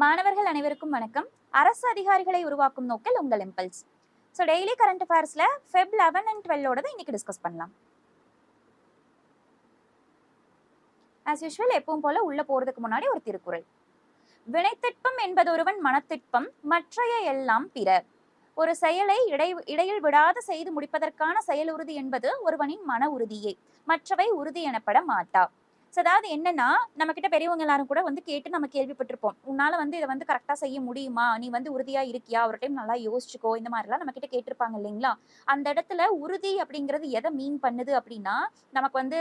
மாணவர்கள் அனைவருக்கும் வணக்கம். அரசு அதிகாரிகளை உருவாக்கும் நோக்கில் உங்கள் இம்பல்ஸ் ஸோ டெய்லி கரண்ட் அஃபேர்ஸில் ஃபெப் லெவன் அண்ட் டுவெல்லோடது இன்னைக்கு டிஸ்கஸ் பண்ணலாம். ஆஸ் யூஷுவல் எப்பவும் போல உள்ள போறதுக்கு முன்னாடி ஒரு திருக்குறள். வினைத்திட்பம் என்பதொருவன் மனத்திட்பம் மற்றைய எல்லாம் பிற ஒரு செயலை இடை இடையில் விடாது செய்து முடிப்பதற்கான செயல் உறுதி என்பது ஒருவனின் மன உறுதியே. மற்றவை உறுதி எனப்பட மாட்டா. ஸோ அதாவது என்னன்னா நம்ம கிட்ட பெரியவங்க எல்லாரும் கூட வந்து கேட்டு நம்ம கேள்விப்பட்டிருப்போம். உன்னால வந்து இதை வந்து கரெக்டா செய்ய முடியுமா? நீ வந்து உறுதியா இருக்கியா? ஒரு டைம் நல்லா யோசிச்சுக்கோ. இந்த மாதிரிலாம் நம்ம கிட்ட கேட்டிருப்பாங்க இல்லைங்களா? அந்த இடத்துல உறுதி அப்படிங்கிறது எதை மீன் பண்ணுது அப்படின்னா நமக்கு வந்து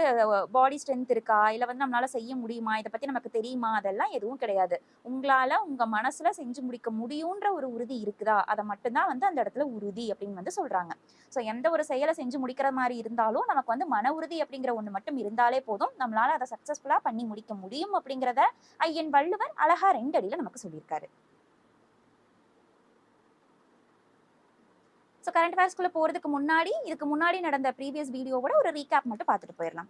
பாடி ஸ்ட்ரென்த் இருக்கா? இல்லை வந்து நம்மளால செய்ய முடியுமா? இதை பத்தி நமக்கு தெரியுமா? அதெல்லாம் எதுவும் கிடையாது. உங்களால உங்க மனசுல செஞ்சு முடிக்க முடியுன்ற ஒரு உறுதி இருக்குதா? அதை மட்டும்தான் வந்து அந்த இடத்துல உறுதி அப்படின்னு வந்து சொல்றாங்க. ஸோ எந்த ஒரு செயலை செஞ்சு முடிக்கிற மாதிரி இருந்தாலும் நமக்கு வந்து மன உறுதி அப்படிங்கிற ஒன்று மட்டும் இருந்தாலே போதும். நம்மளால அதை சக்ஸஸ்ஃபுல்லாக பண்ணி முடிக்க முடியும் அப்படிங்கிறத ஐயன் வள்ளுவர் அழகா ரெண்டு அடியில் நமக்கு சொல்லியிருக்காரு. ஸோ கரண்ட் அஃபேர்ஸ்குள்ள போறதுக்கு முன்னாடி இதுக்கு முன்னாடி நடந்த ப்ரீவியஸ் வீடியோவோட ஒரு ரீகேப் மட்டும் பார்த்துட்டு போயிடலாம்.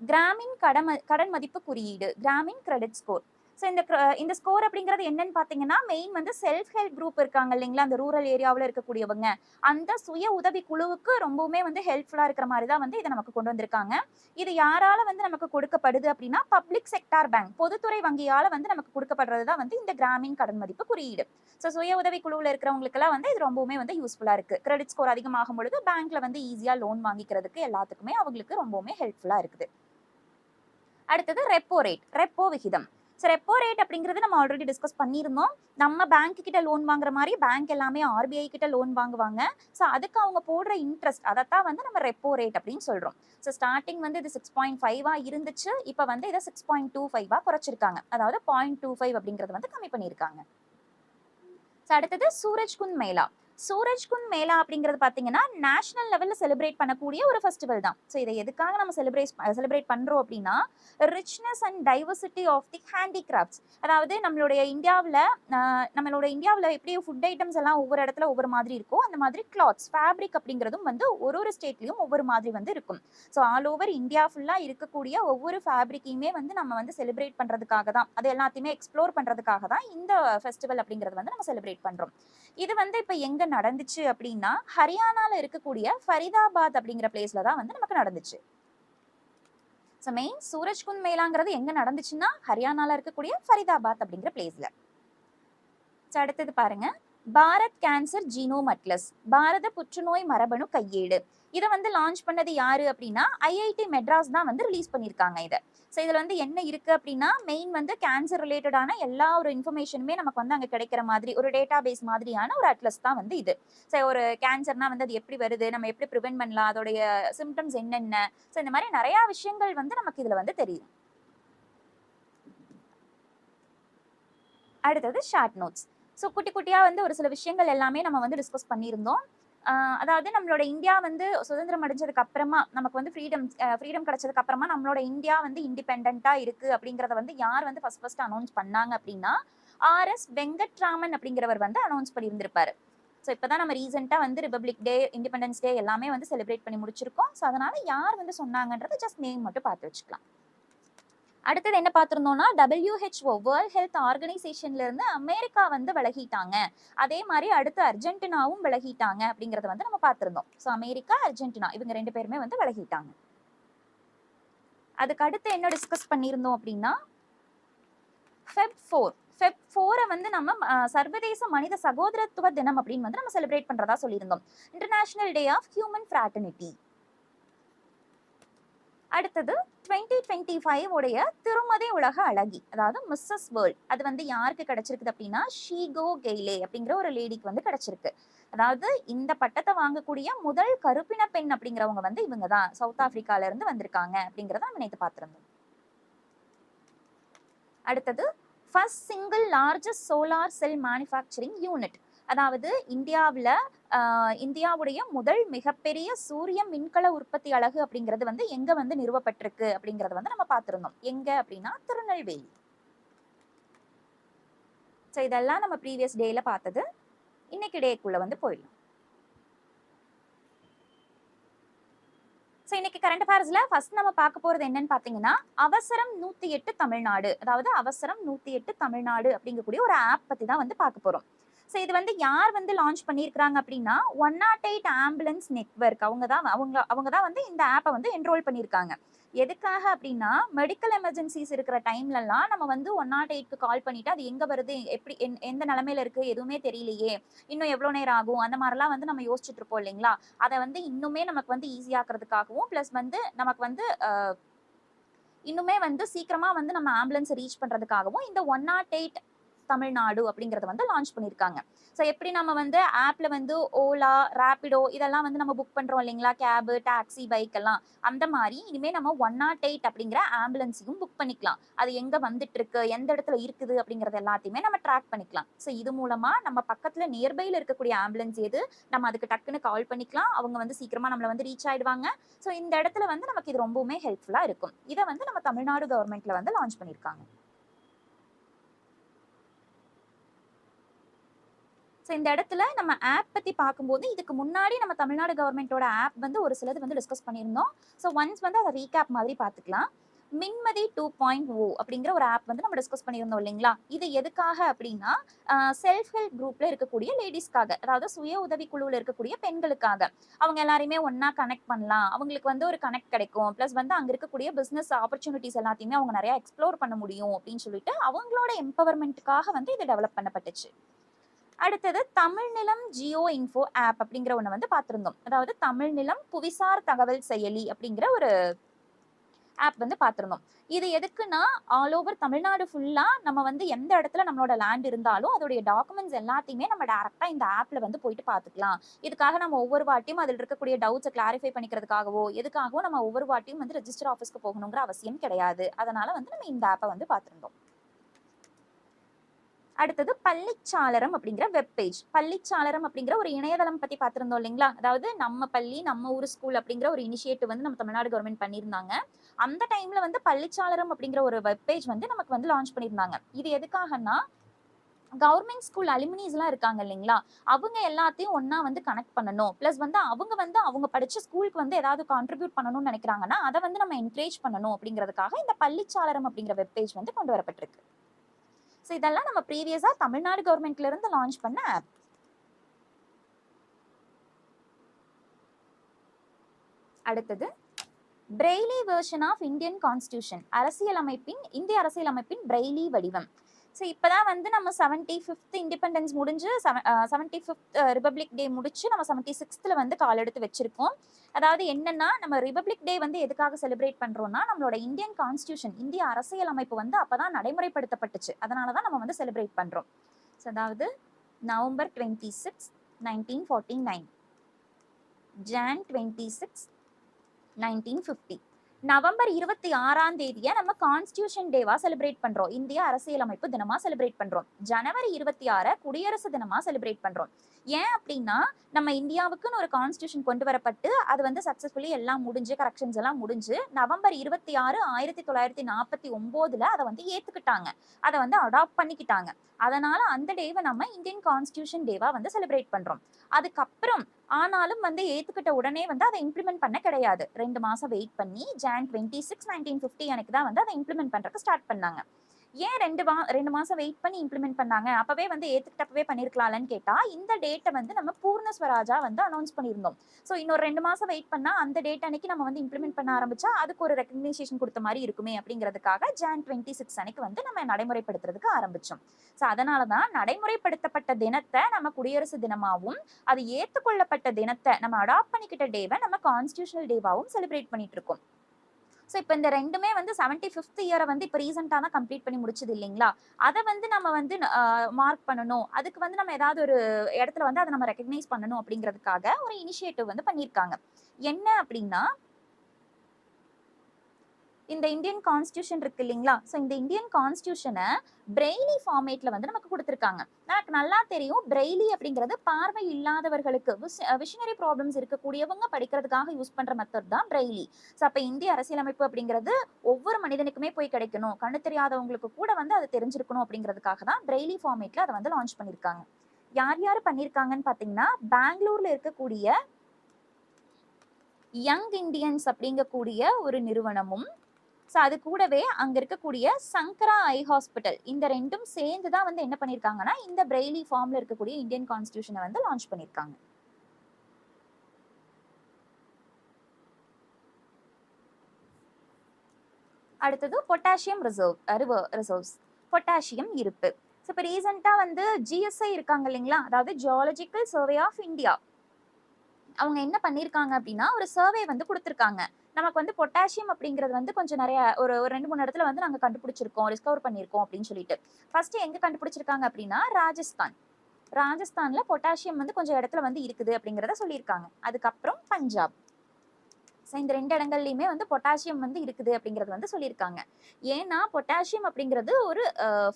கிராமின் கடன் கடன் மதிப்பு குறியீடு கிராமின் கிரெடிட் ஸ்கோர் ஸோ இந்த இந்த ஸ்கோர் அப்படிங்கிறது என்னன்னு பார்த்தீங்கன்னா மெயின் வந்து செல்ஃப் ஹெல்ப் குரூப் இருக்காங்க இல்லைங்களா? அந்த ரூரல் ஏரியாவில் இருக்கக்கூடியவங்க. அந்த சுய உதவி குழுவுக்கு ரொம்பவுமே வந்து ஹெல்ப்ஃபுல்லாக இருக்கிற மாதிரி தான் வந்து இதை நமக்கு கொண்டு வந்திருக்காங்க. இது யாரால வந்து நமக்கு கொடுக்கப்படுது அப்படின்னா பப்ளிக் செக்டார் பேங்க் பொதுத்துறை வங்கியால் வந்து நமக்கு கொடுக்கப்படுறது தான் வந்து இந்த கிராமின் கடன் மதிப்பு குறியீடு. ஸோ சுய உதவி குழுவில் இருக்கிறவங்களுக்குலாம் வந்து இது ரொம்பவுமே வந்து யூஸ்ஃபுல்லாக இருக்குது கிரெடிட் ஸ்கோர் அதிகமாகும் பொழுது பேங்க்ல வந்து ஈஸியாக லோன் வாங்கிக்கிறதுக்கு எல்லாத்துக்குமே அவங்களுக்கு ரொம்பவுமே ஹெல்ப்ஃபுல்லாக இருக்குது. அடுத்தது ரெப்போ ரேட் ரெப்போ விகிதம். ஸோ ரெப்போ ரேட் அப்படிங்கிறது நம்ம ஆல்ரெடி டிஸ்கஸ் பண்ணியிருந்தோம். நம்ம பேங்க் கிட்ட லோன் வாங்குற மாதிரி பேங்க் எல்லாமே ஆர்பிஐ கிட்ட லோன் வாங்குவாங்க. ஸோ அதுக்கு அவங்க போடுற இன்ட்ரெஸ்ட் அதைத்தான் வந்து நம்ம ரெப்போ ரேட் அப்படின்னு சொல்றோம். ஸோ ஸ்டார்டிங் வந்து இது சிக்ஸ் பாயிண்ட் ஃபைவா இருந்துச்சு. இப்போ வந்து இதை சிக்ஸ் பாயிண்ட் டூ ஃபைவா குறைச்சிருக்காங்க. அதாவது பாயிண்ட் டூ ஃபைவ் அப்படிங்கிறது வந்து கம்மி பண்ணியிருக்காங்க. ஸோ அடுத்தது சூரஜ்குந்த் சூரஜ்குன் சூரஜ்குந்த் மேளா அப்படிங்கிறது பார்த்தீங்கன்னா நேஷனல் லெவலில் செலிப்ரேட் பண்ணக்கூடிய ஒரு ஃபெஸ்டிவல் தான். ஸோ இதை எதுக்காக நம்ம செலிப்ரேட் செலிப்ரேட் பண்ணுறோம் அப்படின்னா richness and diversity of the handicrafts அதாவது நம்மளுடைய இந்தியாவில் நம்மளோட இந்தியாவில் எப்படி ஃபுட் ஐட்டம்ஸ் எல்லாம் ஒவ்வொரு இடத்துல ஒவ்வொரு மாதிரி இருக்கோ அந்த மாதிரி கிளாத்ஸ் ஃபேப்ரிக் அப்படிங்கிறதும் வந்து ஒரு ஒரு ஸ்டேட்லேயும் ஒவ்வொரு மாதிரி வந்து இருக்கும். ஸோ ஆல் ஓவர் இந்தியா ஃபுல்லாக இருக்கக்கூடிய ஒவ்வொரு ஃபேப்ரிக்கையுமே வந்து நம்ம வந்து செலிப்ரேட் பண்ணுறதுக்காக தான். அது எல்லாத்தையுமே எக்ஸ்ப்ளோர் பண்ணுறதுக்காக தான் இந்த ஃபெஸ்டிவல் அப்படிங்கிறது வந்து நம்ம செலிப்ரேட் பண்ணுறோம் இது வந்து இப்போ எங்கே நடந்துச்சு அப்படின்னா ஹரியானால இருக்கக்கூடிய ஃபரிதாபாத் அப்படிங்கிற பிளேஸ்ல தான் வந்து நமக்கு நடந்துச்சு. ஸோ மெயின் சூரஜ்குந்த் மேலாங்கிறது எங்க நடந்துச்சுன்னா ஹரியானால இருக்கக்கூடிய ஃபரிதாபாத் அப்படிங்கிற பிளேஸ்ல ஸோ அடுத்தது பாருங்க. பாரத் கேன்சர் ஜீனோம் அட்லஸ் பாரத புற்றுநோய் மரபணு கையேடு. இதை வந்து லான்ச் பண்ணது யாரு அப்படின்னா ஐஐடி மெட்ராஸ் தான் வந்து ரிலீஸ் பண்ணியிருக்காங்க இதை. ஸோ இதில் வந்து என்ன இருக்குது அப்படின்னா மெயின் வந்து கேன்சர் ரிலேட்டடான எல்லா ஒரு இன்ஃபர்மேஷனுமே நமக்கு வந்து அங்கே கிடைக்கிற மாதிரி ஒரு டேட்டா பேஸ் மாதிரியான ஒரு அட்லஸ் தான் வந்து இது. ஸோ ஒரு கேன்சர்னா வந்து அது எப்படி வருது நம்ம எப்படி ப்ரிவென்ட் பண்ணலாம் அதோடைய சிம்டம்ஸ் என்னென்ன? ஸோ இந்த மாதிரி நிறையா விஷயங்கள் வந்து நமக்கு இதில் வந்து தெரியும் அடுத்தது ஷார்ட் நோட்ஸ் ஸோ குட்டி குட்டியாக வந்து ஒரு சில விஷயங்கள் எல்லாமே நம்ம வந்து டிஸ்கஸ் பண்ணியிருந்தோம். அதாவது நம்மளோட இந்தியா வந்து சுதந்திரம் அடைஞ்சதுக்கு அப்புறமா நமக்கு வந்து ஃப்ரீடம் ஃப்ரீடம் கிடைச்சதுக்கு அப்புறமா நம்மளோட இந்தியா வந்து இண்டிபெண்டா இருக்கு அப்படிங்கறத வந்து யார் வந்து ஃபர்ஸ்ட் ஃபர்ஸ்ட் அனௌன்ஸ் பண்ணாங்க அப்படின்னா ஆர் எஸ் வெங்கட்ராமன் அப்படிங்கிறவர் வந்து அனௌன்ஸ் பண்ணியிருந்திருப்பாரு. ஸோ இப்போதான் நம்ம ரீசெண்டாக வந்து ரிபப்ளிக் டே இண்டிபெண்டன்ஸ் டே எல்லாமே வந்து செலிப்ரேட் பண்ணி முடிச்சிருக்கோம். ஸோ அதனால யார் வந்து சொன்னாங்கன்றத ஜஸ்ட் நேம் மட்டும் பார்த்து வச்சுக்கலாம். அடுத்தது என்ன பார்த்துருந்தோம்னா டபிள்யூஹெச்ஓ வேர்ல்ட் ஹெல்த் ஆர்கனைசேஷன்ல இருந்து அமெரிக்கா வந்து விலகிட்டாங்க. அதே மாதிரி அடுத்து அர்ஜென்டினாவும் விலகிட்டாங்க அப்படிங்கறத வந்து நம்ம பார்த்திருந்தோம். ஸோ அமெரிக்கா அர்ஜென்டினா இவங்க ரெண்டு பேருமே வந்து விலகிட்டாங்க. அதுக்கு அடுத்து என்ன டிஸ்கஸ் பண்ணியிருந்தோம் அப்படின்னா ஃபெப் ஃபோர் ஃபெப் ஃபோரை வந்து நம்ம சர்வதேச மனித சகோதரத்துவ தினம் அப்படின்னு வந்து நம்ம செலிப்ரேட் பண்ணுறதா சொல்லியிருந்தோம். International day of human fraternity அடுத்தது டுவெண்ட்டி டுவெண்ட்டி ஃபைவ் உடைய திருமதி உலக அழகி அதாவது மிஸ்ஸஸ் வேர்ல்ட் அது வந்து யாருக்கு கிடைச்சிருக்குது அப்படின்னா ஷீகோ கெய்லே அப்படிங்கிற ஒரு லேடிக்கு வந்து கிடைச்சிருக்கு. அதாவது இந்த பட்டத்தை வாங்கக்கூடிய முதல் கருப்பின பெண் அப்படிங்கிறவங்க வந்து இவங்க தான் சவுத் ஆப்பிரிக்கால இருந்து வந்திருக்காங்க அப்படிங்கிறத நம்ம நேற்று அடுத்தது first single largest solar cell manufacturing unit அதாவது இந்தியாவில் இந்தியாவுடைய முதல் மிகப்பெரிய சூரிய மின்கல உற்பத்தி அலகு அப்படிங்கிறது வந்து எங்க வந்து நிறுவப்பட்டிருக்கு அப்படிங்கறத வந்து நம்ம பார்த்துருந்தோம். எங்க அப்படின்னா திருநெல்வேலி. ஸோ இதெல்லாம் நம்ம ப்ரீவியஸ் டேயில் பார்த்தது. இன்னைக்கு டேக்குள்ளே வந்து போயிடலாம். ஸோ இன்னைக்கு கரண்ட் அஃபேர்ஸில் ஃபர்ஸ்ட் நம்ம பார்க்க போறது என்னன்னு பார்த்தீங்கன்னா அவசரம் நூத்தி எட்டு தமிழ்நாடு. அதாவது அவசரம் நூத்தி எட்டு தமிழ்நாடு அப்படிங்கக்கூடிய ஒரு ஆப் பற்றி தான் வந்து பார்க்க போறோம். ஸோ இது வந்து யார் வந்து லான்ச் பண்ணியிருக்கிறாங்க அப்படின்னா one nought eight ambulance network அவங்க தான் அவங்க அவங்க தான் வந்து இந்த ஆப்பை வந்து என்ரோல் பண்ணியிருக்காங்க. எதுக்காக அப்படின்னா மெடிக்கல் எமர்ஜென்சிஸ் இருக்கிற டைம்லலாம் நம்ம வந்து ஒன் நாட் எயிட்க்கு கால் பண்ணிட்டு அது எங்கே வருது எப்படி எந்- எந்த நிலமையில இருக்குது எதுவுமே தெரியலையே இன்னும் எவ்வளோ நேரம் ஆகும் அந்த மாதிரிலாம் வந்து நம்ம யோசிச்சுட்டு இருப்போம் இல்லைங்களா? அதை வந்து இன்னுமே நமக்கு வந்து ஈஸியாக்குறதுக்காகவும் ப்ளஸ் வந்து நமக்கு வந்து இன்னுமே வந்து சீக்கிரமாக வந்து நம்ம ஆம்புலன்ஸ் ரீச் பண்ணுறதுக்காகவும் இந்த ஒன் நாட் எயிட் தமிழ்நாடு அப்படிங்கறத வந்து லான்ச் பண்ணியிருக்காங்க ஸோ எப்படி நம்ம வந்து ஆப்ல வந்து ஓலா ரேபிடோ இதெல்லாம் வந்து நம்ம புக் பண்றோம் இல்லைங்களா? கேபு டாக்ஸி பைக் எல்லாம். அந்த மாதிரி இனிமே நம்ம ஒன் நாட் எயிட் அப்படிங்கிற ஆம்புலன்ஸையும் புக் பண்ணிக்கலாம். அது எங்க வந்துட்டு இருக்கு எந்த இடத்துல இருக்குது? அப்படிங்கறது எல்லாத்தையுமே நம்ம ட்ராக் பண்ணிக்கலாம். ஸோ இது மூலமா நம்ம பக்கத்துல நியர்பைல இருக்கக்கூடிய ஆம்புலன்ஸ் எது? நம்ம அதுக்கு டக்குன்னு கால் பண்ணிக்கலாம். அவங்க வந்து சீக்கிரமா நம்மள வந்து ரீச் ஆயிடுவாங்க. ஸோ இந்த இடத்துல வந்து நமக்கு இது ரொம்பவுமே ஹெல்ப்ஃபுல்லா இருக்கும். இதை வந்து நம்ம தமிழ்நாடு கவர்மெண்ட்ல வந்து லான்ச் பண்ணியிருக்காங்க ஸோ இந்த இடத்துல நம்ம ஆப் பற்றி பார்க்கும்போது இதுக்கு முன்னாடி நம்ம தமிழ்நாடு கவர்மெண்ட்டோட ஆப் வந்து ஒரு சிலது வந்து டிஸ்கஸ் பண்ணியிருந்தோம். ஸோ ஒன்ஸ் வந்து அதை ரீகேப் மாதிரி பார்த்துக்கலாம். மின்மதி டூ பாயிண்ட் ஓ அப்படிங்கிற ஒரு ஆப் வந்து நம்ம டிஸ்கஸ் பண்ணியிருந்தோம் இல்லைங்களா? இது எதுக்காக அப்படின்னா செல்ஃப் ஹெல்ப் குரூப்ல இருக்கக்கூடிய லேடிஸ்க்காக அதாவது சுய உதவி குழுவில் இருக்கக்கூடிய பெண்களுக்காக. அவங்க எல்லாரையுமே ஒன்றா கனெக்ட் பண்ணலாம். அவங்களுக்கு வந்து ஒரு கனெக்ட் கிடைக்கும். ப்ளஸ் வந்து அங்கே இருக்கக்கூடிய பிஸ்னஸ் ஆப்பர்ச்சுனிட்டிஸ் எல்லாத்தையுமே அவங்க நிறைய எக்ஸ்ப்ளோர் பண்ண முடியும் அப்படின்னு சொல்லிட்டு அவங்களோட எம்பவர்மெண்ட்டுக்காக வந்து இது டெவலப் பண்ணப்பட்டுச்சு. அடுத்தது தமிழ் நிலம் ஜியோ இன்ஃபோ ஆப் அப்படிங்கிற ஒன்று வந்து பார்த்துருந்தோம். அதாவது தமிழ் நிலம் புவிசார் தகவல் செயலி அப்படிங்கிற ஒரு ஆப் வந்து பார்த்துருந்தோம். இது எதுக்குன்னா ஆல் ஓவர் தமிழ்நாடு ஃபுல்லாக நம்ம வந்து எந்த இடத்துல நம்மளோட லேண்ட் இருந்தாலும் அதோடைய டாக்குமெண்ட்ஸ் எல்லாத்தையுமே நம்ம டேரெக்டாக இந்த ஆப்பில் வந்து போயிட்டு பார்த்துக்கலாம். இதுக்காக நம்ம ஒவ்வொரு வாட்டியும் அதில் இருக்கக்கூடிய டவுட்ஸை கிளாரிஃபை பண்ணிக்கிறதுக்காகவோ எதுக்காகவோ நம்ம ஒவ்வொரு வாட்டியும் வந்து ரெஜிஸ்டர் ஆஃபீஸ்க்கு போகணுங்கிற அவசியம் கிடையாது. அதனால வந்து நம்ம இந்த ஆப்பை வந்து பார்த்துருந்தோம். அடுத்தது பள்ளிச்சாளரம் அப்படிங்கிற வெப் பேஜ் பள்ளிச்சாளரம் அப்படிங்கிற ஒரு இணையதளம் பத்தி பார்த்திருந்தோம் இல்லைங்களா? அதாவது நம்ம பள்ளி நம்ம ஊர் ஸ்கூல் அப்படிங்கிற ஒரு இனிஷியேட்டிவ் வந்து நம்ம தமிழ்நாடு கவர்மெண்ட் பண்ணியிருந்தாங்க. அந்த டைம்ல வந்து பள்ளிச்சாளரம் அப்படிங்கிற ஒரு வெப் பேஜ் வந்து நமக்கு வந்து லான்ச் பண்ணியிருந்தாங்க. இது எதுக்காகன்னா கவர்மெண்ட் ஸ்கூல் அலுமினிஸ்லாம் இருக்காங்க இல்லைங்களா? அவங்க எல்லாத்தையும் ஒன்றா வந்து கனெக்ட் பண்ணணும். ப்ளஸ் வந்து அவங்க வந்து அவங்க படிச்ச ஸ்கூலுக்கு வந்து ஏதாவது கான்ட்ரிபியூட் பண்ணணும்னு நினைக்கிறாங்கன்னா அதை வந்து நம்ம என்கரேஜ் பண்ணணும் அப்படிங்கிறதுக்காக இந்த பள்ளிச்சாளரம் அப்படிங்கிற வெப் பேஜ் வந்து கொண்டு வரப்பட்டிருக்கு. ஸோ இதெல்லாம் நம்ம ப்ரீவியஸாக தமிழ்நாடு கவர்மெண்ட்ல இருந்து லான்ச் பண்ண ஆப் அடுத்தது Braille version of Indian constitution அரசியலமைப்பின் இந்திய அரசியலமைப்பின் பிரெய்லி வடிவம். ஸோ இப்போ தான் வந்து நம்ம செவன்டி ஃபிஃப்த் இண்டிபெண்டன்ஸ் முடிஞ்சு செவன்டி ஃபிஃப்த் ரிபப்ளிக் டே முடிச்சு நம்ம செவன்டி சிக்ஸ்த்தில் வந்து கால் எடுத்து வச்சிருக்கோம். அதாவது என்னன்னா நம்ம ரிபப்ளிக் டே வந்து எதுக்காக செலிப்ரேட் பண்ணுறோம்னா நம்மளோட இந்தியன் கான்ஸ்டியூஷன் இந்திய அரசியல் அமைப்பு வந்து அப்போ தான் நடைமுறைப்படுத்தப்பட்டுச்சு. அதனால தான் நம்ம வந்து செலிப்ரேட் பண்ணுறோம் ஸோ அதாவது November twenty six nineteen forty nine Jan twenty six nineteen fifty November இருபத்தி ஆறாம் தேதியை நம்ம கான்ஸ்டியூஷன் டேவா செலிப்ரேட் பண்றோம். இந்திய அரசியலமைப்பு தினமா செலிப்ரேட் பண்றோம். ஜனவரி இருபத்தி ஆறை குடியரசு தினமா செலிப்ரேட் பண்றோம். ஏன் அப்படின்னா நம்ம இந்தியாவுக்குன்னு ஒரு கான்ஸ்டியூஷன் கொண்டு வரப்பட்டு அது வந்து சக்சஸ்ஃபுல்லி எல்லாம் முடிஞ்சு கரெக்ஷன்ஸ் எல்லாம் முடிஞ்சு நவம்பர் இருபத்தி ஆறு ஆயிரத்தி தொள்ளாயிரத்தி நாற்பத்தி ஒன்பதுல அதை வந்து ஏத்துக்கிட்டாங்க. அதை வந்து அடாப்ட் பண்ணிக்கிட்டாங்க. அதனால அந்த டேவை நம்ம இந்தியன் கான்ஸ்டியூஷன் டேவா வந்து செலிப்ரேட் பண்றோம். அதுக்கப்புறம் ஆனாலும் வந்து ஏத்துக்கிட்ட உடனே வந்து அதை இம்ப்ளிமெண்ட் பண்ண கிடையாது. ரெண்டு மாசம் வெயிட் பண்ணி Jan twenty six nineteen fifty எனக்கு தான் வந்து அதை இம்ப்ளிமெண்ட் பண்றதுக்கு ஸ்டார்ட் பண்ணாங்க. ஏன் ரெண்டு மா ரெண்டு மாசம் வெயிட் பண்ணி இம்ப்ளிமெண்ட் பண்ணாங்க? அப்பவே வந்து ஏத்துக்கிட்டப்பவே பண்ணிருக்கலாம்னு கேட்டா இந்த டேட்டை வந்து நம்ம பூர்ண ஸ்வராஜா வந்து அனௌன்ஸ் பண்ணியிருந்தோம் ஸோ இன்னொரு ரெண்டு மாசம் வெயிட் பண்ணா அந்த டேட் அன்னைக்கு நம்ம வந்து இம்ப்ளிமெண்ட் பண்ண ஆரம்பிச்சா அதுக்கு ஒரு ரெக்கக்னைசேஷன் கொடுத்த மாதிரி இருக்குமே அப்படிங்கிறதுக்காக ஜான் டுவெண்ட்டி சிக்ஸ் அன்னைக்கு வந்து நம்ம நடைமுறைப்படுத்துறதுக்கு ஆரம்பிச்சோம். ஸோ அதனால தான் நடைமுறைப்படுத்தப்பட்ட தினத்தை நம்ம குடியரசு தினமாகவும் அது ஏற்றுக்கொள்ளப்பட்ட தினத்தை நம்ம அடாப்ட் பண்ணிக்கிட்ட டேவை நம்ம கான்ஸ்டியூஷனல் டேவாகவும் செலிப்ரேட் பண்ணிட்டு இருக்கோம். ஸோ இப்போ இந்த ரெண்டுமே வந்து செவன்டி ஃபிஃப்த் இயரை வந்து இப்போ ரீசெண்டாக தான் கம்ப்ளீட் பண்ணி முடிச்சது இல்லைங்களா? அதை வந்து நம்ம வந்து மார்க் பண்ணணும். அதுக்கு வந்து நம்ம ஏதாவது ஒரு இடத்துல வந்து அதை நம்ம ரெக்கக்னைஸ் பண்ணணும் அப்படிங்கிறதுக்காக ஒரு இனிஷியேட்டிவ் வந்து பண்ணியிருக்காங்க. என்ன அப்படின்னா இந்த இந்தியன் கான்ஸ்டியூஷன் இருக்கு இல்லைங்களா? ஸோ இந்த இந்தியன் கான்ஸ்டியூஷனை பிரெய்லி ஃபார்மேட்ல வந்து நமக்கு கொடுத்துருக்காங்க. எனக்கு நல்லா தெரியும் பிரெய்லி அப்படிங்கிறது பார்வை இல்லாதவர்களுக்கு விஷனரி ப்ராப்ளம்ஸ் இருக்கக்கூடியவங்க படிக்கிறதுக்காக யூஸ் பண்ற மெத்தட் தான் பிரெய்லி ஸோ அப்போ இந்திய அரசியலமைப்பு அப்படிங்கிறது ஒவ்வொரு மனிதனுக்குமே போய் கிடைக்கணும். கண்ணு தெரியாதவங்களுக்கு கூட வந்து அது தெரிஞ்சிருக்கணும் அப்படிங்கிறதுக்காக தான் பிரெய்லி ஃபார்மேட்ல அதை வந்து லான்ச் பண்ணியிருக்காங்க. யார் யார் பண்ணியிருக்காங்கன்னு பார்த்தீங்கன்னா பெங்களூர்ல இருக்கக்கூடிய யங் இண்டியன்ஸ் அப்படிங்கக்கூடிய ஒரு நிறுவனமும் ஸோ அது கூடவே அங்கே இருக்கக்கூடிய சங்கரா ஐ ஹாஸ்பிட்டல் இந்த ரெண்டும் சேர்ந்து தான் வந்து என்ன பண்ணியிருக்காங்கன்னா இந்த பிரெய்லி ஃபார்மில் இருக்கக்கூடிய இந்தியன் கான்ஸ்டியூஷனை வந்து லான்ச் பண்ணியிருக்காங்க அடுத்தது பொட்டாசியம் ரிசர்வ் ரிசர்வ்ஸ் பொட்டாசியம் இருப்பு. ஸோ இப்போ ரீசெண்டாக வந்து ஜிஎஸ்ஐ இருக்காங்க இல்லைங்களா? அதாவது ஜியாலஜிக்கல் சர்வே ஆஃப் இந்தியா அவங்க என்ன பண்ணியிருக்காங்க அப்படின்னா ஒரு சர்வே வந்து கொடுத்துருக்காங்க. நமக்கு வந்து பொட்டாசியம் அப்படிங்கிறது வந்து கொஞ்சம் நிறைய ஒரு ஒரு ரெண்டு மூணு இடத்துல வந்து நாங்கள் கண்டுபிடிச்சிருக்கோம் டிஸ்கவர் பண்ணியிருக்கோம் அப்படின்னு சொல்லிட்டு. ஃபர்ஸ்ட் எங்கே கண்டுபிடிச்சிருக்காங்க அப்படின்னா ராஜஸ்தான். ராஜஸ்தான்ல பொட்டாசியம் வந்து கொஞ்சம் இடத்துல வந்து இருக்குது அப்படிங்கிறத சொல்லியிருக்காங்க. அதுக்கப்புறம் பஞ்சாப். ஸோ இந்த ரெண்டு இடங்கள்லையுமே வந்து பொட்டாசியம் வந்து இருக்குது அப்படிங்கிறது வந்து சொல்லியிருக்காங்க. ஏன்னா பொட்டாசியம் அப்படிங்கிறது ஒரு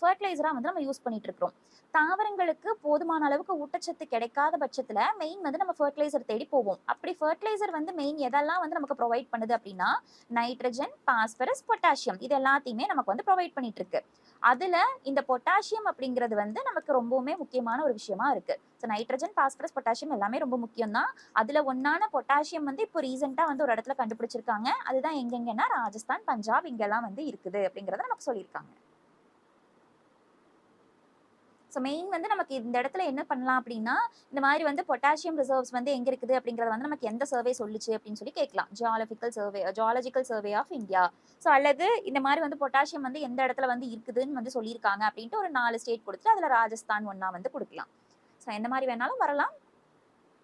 ஃபர்டிலைசராக வந்து நம்ம யூஸ் பண்ணிட்டு இருக்கிறோம். தாவரங்களுக்கு போதுமான அளவுக்கு ஊட்டச்சத்து கிடைக்காத பட்சத்தில் மெயின் வந்து நம்ம ஃபர்டிலைசர் தேடி போவோம். அப்படி ஃபர்டிலைசர் வந்து மெயின் எதெல்லாம் வந்து நமக்கு ப்ரொவைட் பண்ணுது அப்படின்னா நைட்ரஜன் பாஸ்பரஸ் பொட்டாசியம் இது எல்லாத்தையுமே நமக்கு வந்து ப்ரொவைட் பண்ணிட்டு இருக்கு. அதுல இந்த பொட்டாசியம் அப்படிங்கிறது வந்து நமக்கு ரொம்பவுமே முக்கியமான ஒரு விஷயமா இருக்கு. ஸோ நைட்ரஜன் பாஸ்பரஸ் பொட்டாசியம் எல்லாமே ரொம்ப முக்கியம் தான் அதுல ஒன்னான பொட்டாசியம் வந்து இப்போ ரீசெண்டா வந்து ஒரு இடத்துல கண்டுபிடிச்சிருக்காங்க. அதுதான் எங்கெங்கன்னா ராஜஸ்தான் பஞ்சாப் இங்கெல்லாம் வந்து இருக்குது அப்படிங்கறத நமக்கு சொல்லியிருக்காங்க. ஸோ மெயின் வந்து நமக்கு இந்த இடத்துல என்ன பண்ணலாம் அப்படின்னா இந்த மாதிரி வந்து பொட்டாசியம் ரிசர்வ்ஸ் வந்து எங்க இருக்குது அப்படிங்கிறத வந்து நமக்கு எந்த சர்வே சொல்லுச்சு அப்படின்னு சொல்லி கேட்கலாம். Geological survey geological survey of India so அல்லது இந்த மாதிரி வந்து பொட்டாசியம் வந்து எந்த இடத்துல வந்து இருக்குதுன்னு வந்து சொல்லியிருக்காங்க அப்படின்ட்டு ஒரு நாலு ஸ்டேட் கொடுத்துட்டு அதுல ராஜஸ்தான் ஒன்னா வந்து கொடுக்கலாம். ஸோ எந்த மாதிரி வேணாலும் வரலாம்.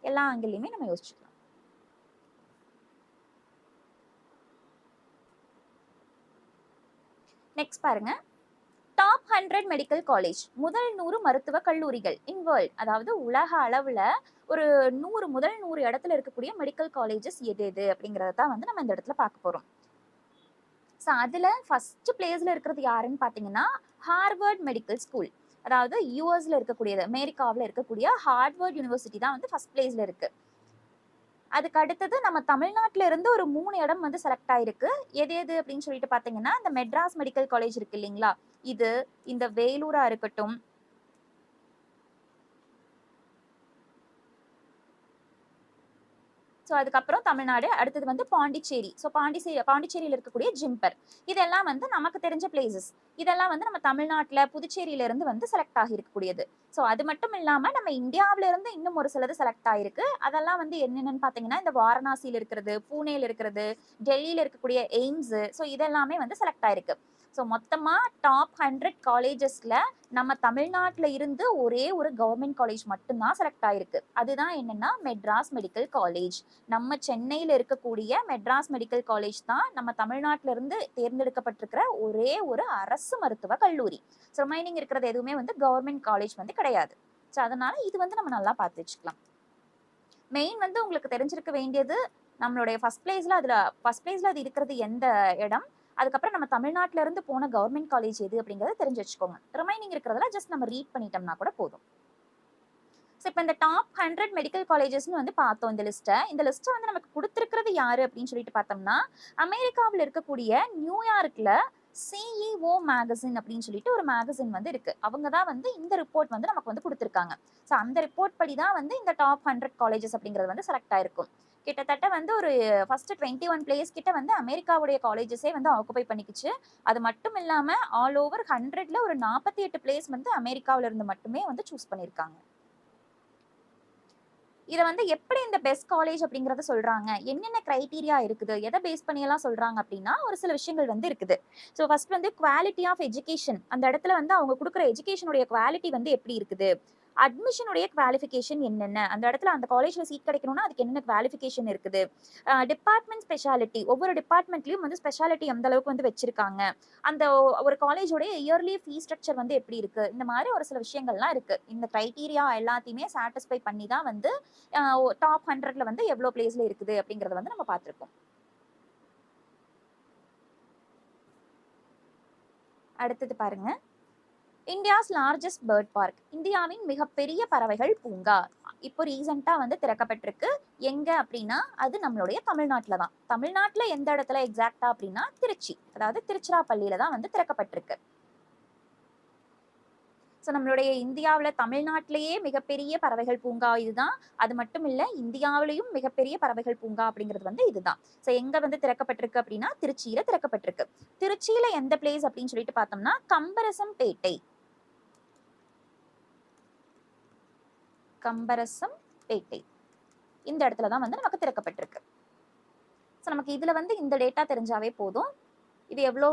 எல்லா ஆங்கிலையுமே நம்ம யோசிச்சுக்கலாம். நெக்ஸ்ட் பாருங்க. டாப் ஹண்ட்ரட் மெடிக்கல் காலேஜ் முதல் நூறு மருத்துவ கல்லூரிகள் இன் வேர்ல்ட் அதாவது உலக அளவில் ஒரு நூறு முதல் நூறு இடத்துல இருக்கக்கூடிய மெடிக்கல் காலேஜஸ் எது எது அப்படிங்கிறத தான் வந்து நம்ம இந்த இடத்துல பார்க்க போகிறோம் ஸோ அதில் ஃபஸ்ட்டு பிளேஸில் இருக்கிறது யாருன்னு பார்த்தீங்கன்னா ஹார்வர்ட் மெடிக்கல் ஸ்கூல் அதாவது யூஎஸ்ல இருக்கக்கூடியது அமெரிக்காவில் இருக்கக்கூடிய ஹார்வர்ட் யூனிவர்சிட்டி தான் வந்து ஃபர்ஸ்ட் பிளேஸில் இருக்குது அதுக்கு அடுத்தது நம்ம தமிழ்நாட்டில இருந்து ஒரு மூணு இடம் வந்து செலக்ட் ஆயிருக்கு. எது எது அப்படின்னு சொல்லிட்டு பாத்தீங்கன்னா இந்த மெட்ராஸ் மெடிக்கல் காலேஜ் இருக்கு இல்லைங்களா? இது இந்த வேலூரா இருக்கட்டும் ஸோ அதுக்கப்புறம் தமிழ்நாடு அடுத்தது வந்து பாண்டிச்சேரி. ஸோ பாண்டிச்சேரி பாண்டிச்சேரியில் இருக்கக்கூடிய ஜிம்பர். இதெல்லாம் வந்து நமக்கு தெரிஞ்ச பிளேசஸ் இதெல்லாம் வந்து நம்ம தமிழ்நாட்டில் புதுச்சேரியிலேருந்து வந்து செலக்ட் ஆகியிருக்கக்கூடியது. ஸோ அது மட்டும் இல்லாமல் நம்ம இந்தியாவில இருந்து இன்னும் ஒரு சிலது செலக்ட் ஆகிருக்கு அதெல்லாம் வந்து என்னென்னு பார்த்தீங்கன்னா இந்த வாரணாசியில் இருக்கிறது பூனேல இருக்கிறது டெல்லியில் இருக்கக்கூடிய எய்ம்ஸு. ஸோ இதெல்லாமே வந்து செலக்ட் ஆகிருக்கு ஸோ மொத்தமாக டாப் ஹண்ட்ரட் காலேஜஸில் நம்ம தமிழ்நாட்டில் இருந்து ஒரே ஒரு கவர்மெண்ட் காலேஜ் மட்டும்தான் செலக்ட் ஆயிருக்கு. அதுதான் என்னென்னா மெட்ராஸ் மெடிக்கல் காலேஜ் நம்ம சென்னையில் இருக்கக்கூடிய மெட்ராஸ் மெடிக்கல் காலேஜ் தான் நம்ம தமிழ்நாட்டில இருந்து தேர்ந்தெடுக்கப்பட்டிருக்கிற ஒரே ஒரு அரசு மருத்துவ கல்லூரி. ஸோ ரிமைனிங் இருக்கிறது எதுவுமே வந்து கவர்மெண்ட் காலேஜ் வந்து கிடையாது. ஸோ அதனால இது வந்து நம்ம நல்லா பார்த்து வச்சுக்கலாம். மெயின் வந்து உங்களுக்கு தெரிஞ்சிருக்க வேண்டியது நம்மளுடைய ஃபஸ்ட் பிளேஸில் அதில் ஃபஸ்ட் பிளேஸில் அது இருக்கிறது எந்த இடம்? அதுக்கப்புறம் நம்ம தமிழ்நாட்டில இருந்து போன கவர்மெண்ட் காலேஜ் எது அப்படிங்கறத தெரிஞ்சு வச்சுக்கோங்க. ரிமைனிங் இருக்கிறதுல ஜஸ்ட் நம்ம ரீட் பண்ணிட்டோம்னா கூட போதும். ஸோ இப்போ இந்த டாப் ஹண்ட்ரட் மெடிக்கல் காலேஜஸ்னு வந்து பார்த்தோம் இந்த லிஸ்ட்டை இந்த லிஸ்ட்டை வந்து நமக்கு கொடுத்துருக்கிறது யாரு அப்படின்னு சொல்லிட்டு பார்த்தோம்னா அமெரிக்காவில் இருக்கக்கூடிய நியூயார்க்கில் சிஇஓ மேகசின் அப்படின்னு சொல்லிட்டு ஒரு மேகசின் வந்து இருக்கு. அவங்க தான் வந்து இந்த ரிப்போர்ட் வந்து நமக்கு வந்து கொடுத்துருக்காங்க. ஸோ அந்த ரிப்போர்ட் படி தான் வந்து இந்த டாப் ஹண்ட்ரட் காலேஜஸ் அப்படிங்கிறது வந்து செலக்ட் ஆயிருக்கும். கிட்டத்தட்ட வந்து ஒரு ஃபர்ஸ்ட் டுவெண்ட்டி ஒன் பிளேஸ் கிட்ட வந்து அமெரிக்காவுடைய காலேஜஸே வந்து ஆக்குபை பண்ணிக்கிச்சு. அது மட்டும் இல்லாம ஆல் ஓவர் ஹண்ட்ரட்ல ஒரு நாற்பத்தி எட்டு பிளேஸ் வந்து அமெரிக்காவில இருந்து மட்டுமே வந்து சூஸ் பண்ணியிருக்காங்க இதை வந்து எப்படி இந்த பெஸ்ட் காலேஜ் அப்படிங்கிறத சொல்றாங்க? என்னென்ன கிரைட்டீரியா இருக்குது? எதை பேஸ் பண்ணியெல்லாம் சொல்கிறாங்க சொல்றாங்க அப்படின்னா ஒரு சில விஷயங்கள் வந்து இருக்குது. ஸோ ஃபர்ஸ்ட் வந்து குவாலிட்டி ஆஃப் எஜுகேஷன் அந்த இடத்துல வந்து அவங்க கொடுக்குற எஜுகேஷனுடைய குவாலிட்டி வந்து எப்படி இருக்குது? அட்மிஷனுடைய குவாலிஃபிகேஷன் என்னென்ன? அந்த இடத்துல அந்த காலேஜில் சீட் கிடைக்கணும்னா அதுக்கு என்னென்ன குவாலிஃபிகேஷன் இருக்குது? டிபார்ட்மெண்ட் ஸ்பெஷாலிட்டி ஒவ்வொரு டிபார்ட்மெண்ட்லேயும் வந்து ஸ்பெஷாலிட்டி எந்த அளவுக்கு வந்து வச்சிருக்காங்க. அந்த ஒரு காலேஜோடைய இயர்லி ஃபீ ஸ்ட்ரக்சர் வந்து எப்படி இருக்குது இந்த மாதிரி ஒரு சில விஷயங்கள்லாம் இருக்குது இந்த க்ரைட்டீரியா எல்லாத்தையுமே சாட்டிஸ்ஃபை பண்ணி தான் வந்து டாப் ஹண்ட்ரட்ல வந்து எவ்வளோ பிளேஸில் இருக்குது அப்படிங்கறத வந்து நம்ம பார்த்துருக்கோம். அடுத்தது பாருங்கள் இந்தியாஸ் லார்ஜஸ்ட் பேர்ட் பார்க் இந்தியாவின் மிகப்பெரிய பறவைகள் பூங்கா. இப்போ ரீசெண்டாக வந்து திறக்கப்பட்டிருக்கு. எங்க அப்படின்னா அது நம்மளுடைய தமிழ்நாட்டுல தான். தமிழ்நாட்டுல எந்த இடத்துல எக்ஸாக்டாக அப்படின்னா திருச்சி. அதாவது திருச்சிராப்பள்ளியில தான் வந்து திறக்கப்பட்டிருக்கு. ஸோ நம்மளுடைய இந்தியாவில் தமிழ்நாட்டிலேயே மிகப்பெரிய பறவைகள் பூங்கா இதுதான். அது மட்டும் இல்லை இந்தியாவிலையும் மிகப்பெரிய பறவைகள் பூங்கா அப்படிங்கிறது வந்து இதுதான். ஸோ எங்கே வந்து திறக்கப்பட்டிருக்கு அப்படின்னா திருச்சியில் திறக்கப்பட்டிருக்கு. திருச்சியில் எந்த பிளேஸ் அப்படின்னு சொல்லிட்டு பார்த்தோம்னா கம்பரசம் பேட்டை கம்பரசம் பேட்டை இந்த இடத்துல தான் வந்து நமக்கு திறக்கப்பட்டிருக்கு. ஸோ நமக்கு இதில் வந்து இந்த டேட்டா தெரிஞ்சாவே போதும். இது எவ்வளோ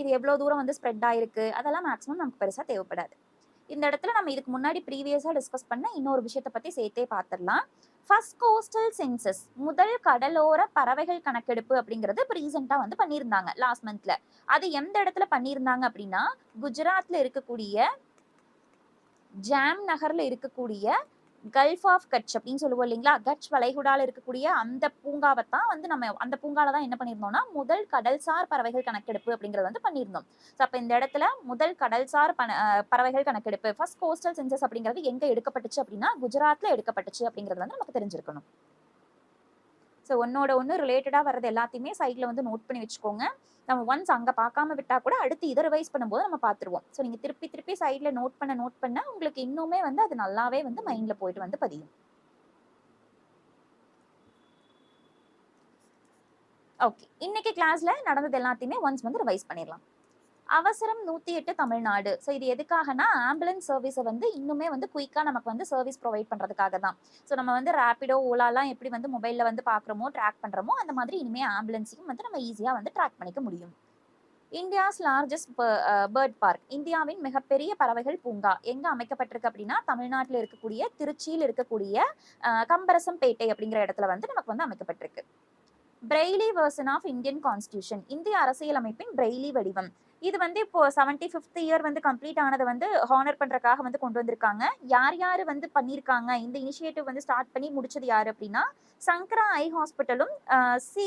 இது எவ்வளோ தூரம் வந்து ஸ்ப்ரெட் ஆயிருக்கு? அதெல்லாம் மேக்ஸிமம் நமக்கு பெருசாக தேவைப்படாது. இந்த இடத்துல நம்ம இதுக்கு முன்னாடி ப்ரீவியஸாக டிஸ்கஸ் பண்ண இன்னொரு விஷயத்தை பற்றி சேர்த்தே பார்த்துடலாம் ஃபர்ஸ்ட் கோஸ்டல் சென்சஸ் முதல் கடலோர பறவைகள் கணக்கெடுப்பு அப்படிங்கிறது இப்போ ரீசெண்டாக வந்து பண்ணியிருந்தாங்க லாஸ்ட் மந்த்ல அது எந்த இடத்துல பண்ணியிருந்தாங்க அப்படின்னா குஜராத்தில் இருக்கக்கூடிய ஜாம் நகரில் இருக்கக்கூடிய கல்ஃப் ஆஃப் கட்ச் அப்படின்னு சொல்லுவோம் இல்லைங்களா? கட்ச் வளைகுடால இருக்கக்கூடிய அந்த பூங்காவை தான் வந்து நம்ம அந்த பூங்கால தான் என்ன பண்ணியிருந்தோம்னா முதல் கடல்சார் பறவைகள் கணக்கெடுப்பு அப்படிங்கிறது வந்து பண்ணியிருந்தோம். ஸோ அப்போ இந்த இடத்துல முதல் கடல்சார் பண பறவைகள் கணக்கெடுப்பு ஃபர்ஸ்ட் கோஸ்டல் சென்சஸ் அப்படிங்கிறது எங்கே எடுக்கப்பட்டுச்சு அப்படின்னா குஜராத்தில் எடுக்கப்பட்டுச்சு அப்படிங்கிறது வந்து நமக்கு தெரிஞ்சிருக்கணும். ஸோ ஒன்னோட ஒன்று ரிலேட்டடாக வர்றது எல்லாத்தையுமே சைடில் வந்து நோட் பண்ணி வச்சுக்கோங்க. நம்ம ஒன்ஸ் அங்கே பார்க்காம விட்டா கூட அடுத்து இதை ரிவைஸ் பண்ணும்போது நம்ம பார்த்துருவோம். ஸோ நீங்கள் திருப்பி திருப்பி சைடில் நோட் பண்ண நோட் பண்ண உங்களுக்கு இன்னுமே வந்து அது நல்லாவே வந்து மைண்டில் போயிட்டு வந்து பதியும். ஓகே இன்னைக்கு கிளாஸ்ல நடந்தது எல்லாத்தையுமே ஒன்ஸ் வந்து ரிவைஸ் பண்ணிடலாம் அவசரம் நூற்றி எட்டு தமிழ்நாடு. ஸோ இது எதுக்காகனா ஆம்புலன்ஸ் சர்வீஸை வந்து இன்னுமே வந்து குயிக்காக நமக்கு வந்து சர்வீஸ் ப்ரொவைட் பண்ணுறதுக்காக தான். ஸோ நம்ம வந்து ரேப்பிடோ ஓலாலாம் எப்படி வந்து மொபைலில் வந்து பார்க்குறோமோ ட்ராக் பண்ணுறோமோ அந்த மாதிரி இனிமேல் ஆம்புலன்ஸையும் வந்து நம்ம ஈஸியாக வந்து ட்ராக் பண்ணிக்க முடியும். இந்தியாஸ் லார்ஜஸ்ட் பேர்ட் பார்க் இந்தியாவின் மிகப்பெரிய பறவைகள் பூங்கா. எங்கே அமைக்கப்பட்டிருக்கு அப்படின்னா தமிழ்நாட்டில் இருக்கக்கூடிய திருச்சியில் இருக்கக்கூடிய கம்பரசம்பேட்டை அப்படிங்கிற இடத்துல வந்து நமக்கு வந்து அமைக்கப்பட்டிருக்கு. Braille version of Indian constitution இந்திய அரசியலமைப்பின் பிரெய்லி வடிவம். இது வந்து இப்போ செவன்டி ஃபிஃப்த் இயர் வந்து கம்ப்ளீட் ஆனதை வந்து ஹானர் பண்றதுக்காக வந்து கொண்டு வந்திருக்காங்க. யார் யார் வந்து பண்ணியிருக்காங்க இந்த இனிஷியேட்டிவ் வந்து ஸ்டார்ட் பண்ணி முடிச்சது யார் அப்படின்னா சங்கரா ஐ ஹாஸ்பிட்டலும் சி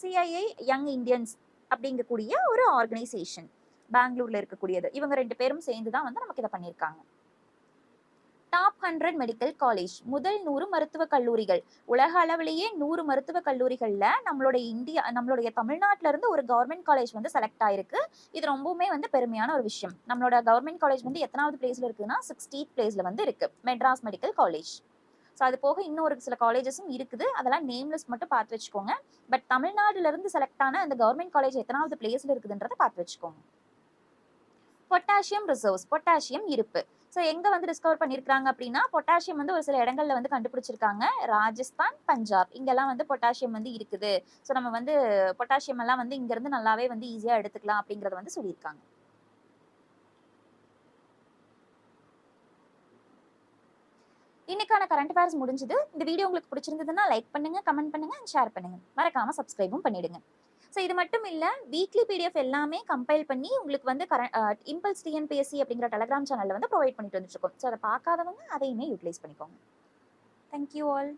சிஐஐ யங் இந்தியன்ஸ் அப்படிங்கக்கூடிய ஒரு ஆர்கனைசேஷன் பெங்களூர்ல இருக்கக்கூடியது. இவங்க ரெண்டு பேரும் சேர்ந்து தான் வந்து நமக்கு இதை பண்ணியிருக்காங்க டாப் ஹண்ட்ரட் மெடிக்கல் காலேஜ் முதல் நூறு மருத்துவக் கல்லூரிகள். உலக அளவிலேயே நூறு மருத்துவக் கல்லூரிகளில் நம்மளுடைய இந்தியா நம்மளுடைய தமிழ்நாட்டுல இருந்து ஒரு கவர்மெண்ட் காலேஜ் வந்து செலக்ட் ஆயிருக்கு. இது ரொம்பவுமே வந்து பெருமையான ஒரு விஷயம். நம்மளோட கவர்மெண்ட் காலேஜ் வந்து எத்தனாவது பிளேஸ்ல இருக்குன்னா சிக்ஸ்டீத் பிளேஸ்ல வந்து இருக்கு. மெட்ராஸ் மெடிக்கல் காலேஜ் ஸோ அது போக இன்னும் ஒரு சில காலேஜஸும் இருக்குது. அதெல்லாம் நேம்லெஸ் மட்டும் பார்த்து வச்சுக்கோங்க. பட் தமிழ்நாடுலேருந்து செலக்ட் ஆன அந்த கவர்மெண்ட் காலேஜ் எத்தனாவது பிளேஸில் இருக்குதுன்றதை பார்த்து வச்சுக்கோங்க. பொட்டாசியம் ரிசர்வ்ஸ் பொட்டாசியம் இருப்பு. ஸோ எங்க வந்து டிஸ்கவர் பண்ணியிருக்காங்க அப்படின்னா பொட்டாசியம் வந்து ஒரு சில இடங்கள்ல வந்து கண்டுபிடிச்சிருக்காங்க. ராஜஸ்தான் பஞ்சாப். இங்கெல்லாம் வந்து பொட்டாசியம் வந்து இருக்குது. ஸோ நம்ம வந்து பொட்டாசியம் எல்லாம் வந்து இங்கேருந்து நல்லாவே வந்து ஈஸியா எடுத்துக்கலாம் அப்படிங்கறத வந்து சொல்லியிருக்காங்க. இன்னைக்கான கரண்ட் அஃபேர்ஸ் முடிஞ்சது. இந்த வீடியோ உங்களுக்கு பிடிச்சிருந்ததுன்னா லைக் பண்ணுங்க கமெண்ட் பண்ணுங்க அண்ட் ஷேர் பண்ணுங்க. மறக்காம சப்ஸ்கிரைபும் பண்ணிடுங்க. ஸோ இது மட்டும் இல்லை வீக்லி பிடிஎஃப் எல்லாமே கம்பைல் பண்ணி உங்களுக்கு வந்து கர இம்பல்ஸ் டிஎன்பிஎஸ்சி அப்படிங்கிற டெலகிராம் சேனலில் வந்து ப்ரொவைட் பண்ணிட்டு வந்துட்டு இருக்கோம். ஸோ அதை பார்க்காதவங்க அதையுமே யூட்டிலைஸ் பண்ணிக்கோங்க. Thank you all